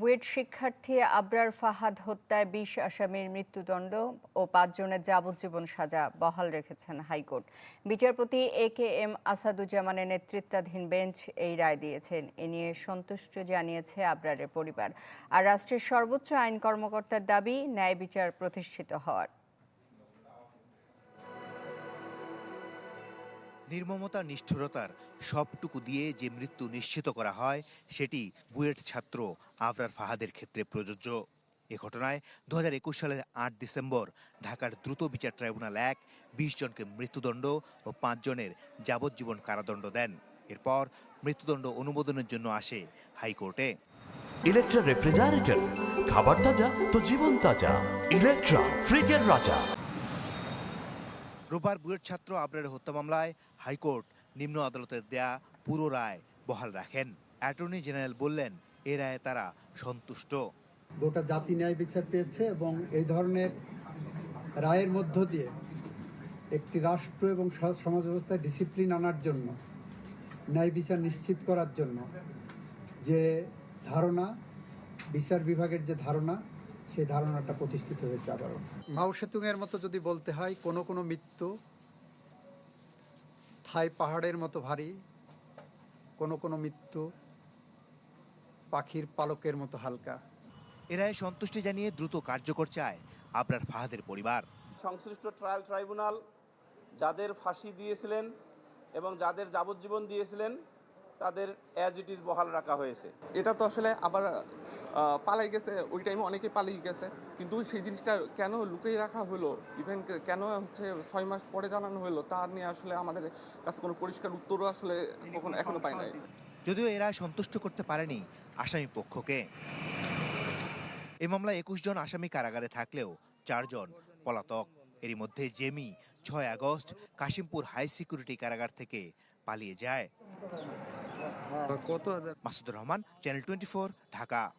বুয়েট শিক্ষার্থী আবরার ফাহাদ হত্যায় বিশ আসামির মৃত্যুদণ্ড ও পাঁচজনের যাবজ্জীবন সাজা বহাল রেখেছেন হাইকোর্ট। বিচারপতি এ কে এম আসাদুজ্জামানের নেতৃত্বাধীন বেঞ্চ এই রায় দিয়েছেন। এ নিয়ে সন্তুষ্ট জানিয়েছে আবরারের পরিবার। আর রাষ্ট্রের সর্বোচ্চ আইন কর্মকর্তার দাবি, ন্যায় বিচার প্রতিষ্ঠিত হওয়ার। নির্মমতা, নিষ্ঠুরতার সবটুকু দিয়ে যে মৃত্যু নিশ্চিত করা হয়, সেটি বুয়েট ছাত্র আবরার ফাহাদের ক্ষেত্রে প্রযোজ্য। এ ঘটনায় দুহাজার একুশ সালের আট ডিসেম্বর ঢাকার দ্রুত বিচার ট্রাইব্যুনাল এক বিশ জনকে মৃত্যুদণ্ড ও পাঁচজনের যাবজ্জীবন কারাদণ্ড দেন। এরপর মৃত্যুদণ্ড অনুমোদনের জন্য আসে হাইকোর্টে। ইলেকট্রা রেফ্রিজারেটর খাবার তাজা তো জীবন তাজা। ইলেকট্রা ফ্রিজের রাজা। রোববার বুয়েট ছাত্র আবরারের হত্যা মামলায় হাইকোর্ট নিম্ন আদালতের দেয়া পুরো রায় বহাল রাখেন। অ্যাটর্নি জেনারেল বললেন, এ রায়ে তারা সন্তুষ্ট। গোটা জাতি ন্যায় বিচার পেয়েছে এবং এই ধরনের রায়ের মধ্য দিয়ে একটি রাষ্ট্র এবং সমাজ ব্যবস্থায় ডিসিপ্লিন আনার জন্য, ন্যায় বিচার নিশ্চিত করার জন্য যে ধারণা, বিচার বিভাগের যে ধারণা সেই ধারণাটা প্রতিষ্ঠিত হয়েছে আবারও। মাও সেতুংয়ের মতো যদি বলতে হয় কোনো কোনো মৃত্যু থাই পাহাড়ের মতো ভারী কোনো কোনো মৃত্যু পাখির পালকের মতো হালকা। এরাই সন্তুষ্টি জানিয়ে দ্রুত কার্যকর চায় আবরার ফাহাদের পরিবার। সংশ্লিষ্ট ট্রায়াল ট্রাইব্যুনাল যাদের ফাঁসি দিয়েছিলেন এবং যাদের যাবজ্জীবন দিয়েছিলেন তাদের অ্যাজ ইট ইজ বহাল রাখা হয়েছে। এটা তো আসলে আবার পালাই গেছে ওই টাইমে অনেকে পালিয়ে গেছে। কিন্তু সেই জিনিসটা কেন লুকিয়ে রাখা হলো? ইভেন কেন হচ্ছে ছয় মাস পরে জানানো হলো? তা নিয়ে আসলে আমাদের কাছে কোনো পরিষ্কার উত্তরও আসলে কখনো এখনও পাই নাই। যদিও এরা সন্তুষ্ট করতে পারেনি আসামি পক্ষকে। এ মামলায় একুশ জন আসামি কারাগারে থাকলেও চারজন পলাতক। এরই মধ্যে জেমি ছয় আগস্ট কাশিমপুর হাই সিকিউরিটি কারাগার থেকে পালিয়ে যায়। Masudur Rahman channel twenty Dhaka.